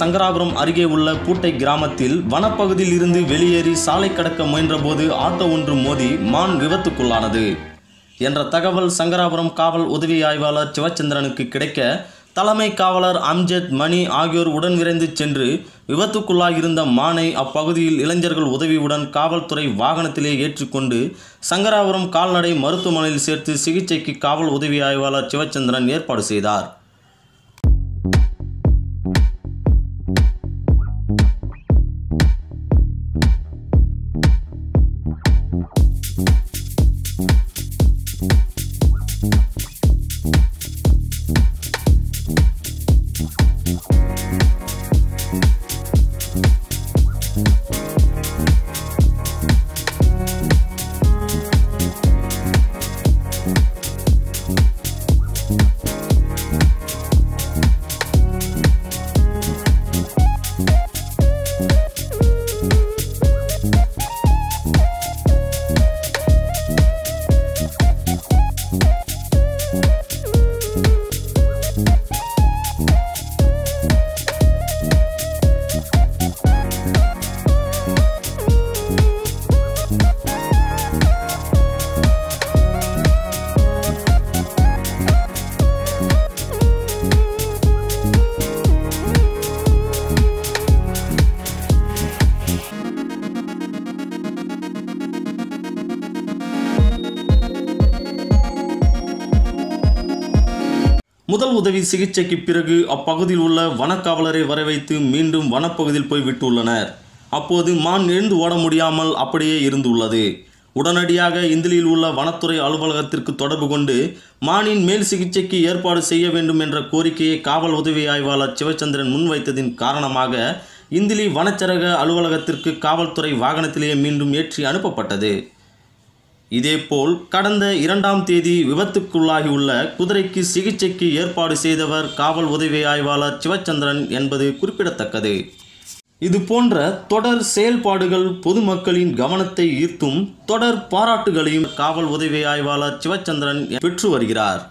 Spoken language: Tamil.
சங்கராபுரம் அருகே உள்ள பூட்டை கிராமத்தில் வனப்பகுதியில் இருந்து வெளியேறி சாலை கடக்க முயன்றபோது ஆட்டோ ஒன்று மோதி மான் விபத்துக்குள்ளானது. என்ற தகவல் சங்கராபுரம் காவல் உதவி ஆய்வாளர் சிவச்சந்திரனுக்கு கிடைக்க தலைமை காவலர் அம்ஜத் மணி ஆகியோர் உடன் விரைந்து சென்று விபத்துக்குள்ளாகியிருந்த மானை அப்பகுதியில் இளைஞர்கள் உதவியுடன் காவல்துறை வாகனத்திலே ஏற்றிக்கொண்டு சங்கராபுரம் கால்நடை மருத்துவமனையில் சேர்த்து சிகிச்சைக்கு காவல் உதவி ஆய்வாளர் சிவச்சந்திரன் ஏற்பாடு செய்தார். முதல் உதவி சிகிச்சைக்கு பிறகு அப்பகுதியில் உள்ள வனக்காவலரை வரவைத்து மீண்டும் வனப்பகுதியில் போய் விட்டுள்ளனர். அப்போது மான் எழுந்து ஓட முடியாமல் அப்படியே இருந்துள்ளது. உடனடியாக இந்திலியில் உள்ள வனத்துறை அலுவலகத்திற்கு தொடர்பு கொண்டு மானின் மேல் சிகிச்சைக்கு ஏற்பாடு செய்ய வேண்டும் என்ற கோரிக்கையை காவல் உதவி ஆய்வாளர் சிவச்சந்திரன் முன்வைத்ததின் காரணமாக இந்திலி வனச்சரக அலுவலகத்திற்கு காவல்துறை வாகனத்திலேயே மீண்டும் ஏற்றி அனுப்பப்பட்டது. இதேபோல் கடந்த இரண்டாம் தேதி விபத்துக்குள்ளாகியுள்ள குதிரைக்கு சிகிச்சைக்கு ஏற்பாடு செய்தவர் காவல் உதவி ஆய்வாளர் சிவச்சந்திரன் என்பது குறிப்பிடத்தக்கது. இது போன்ற தொடர் செயல்பாடுகள் பொதுமக்களின் கவனத்தை ஈர்த்தும் தொடர் பாராட்டுகளையும் காவல் உதவி ஆய்வாளர் சிவச்சந்திரன் பெற்று வருகிறார்.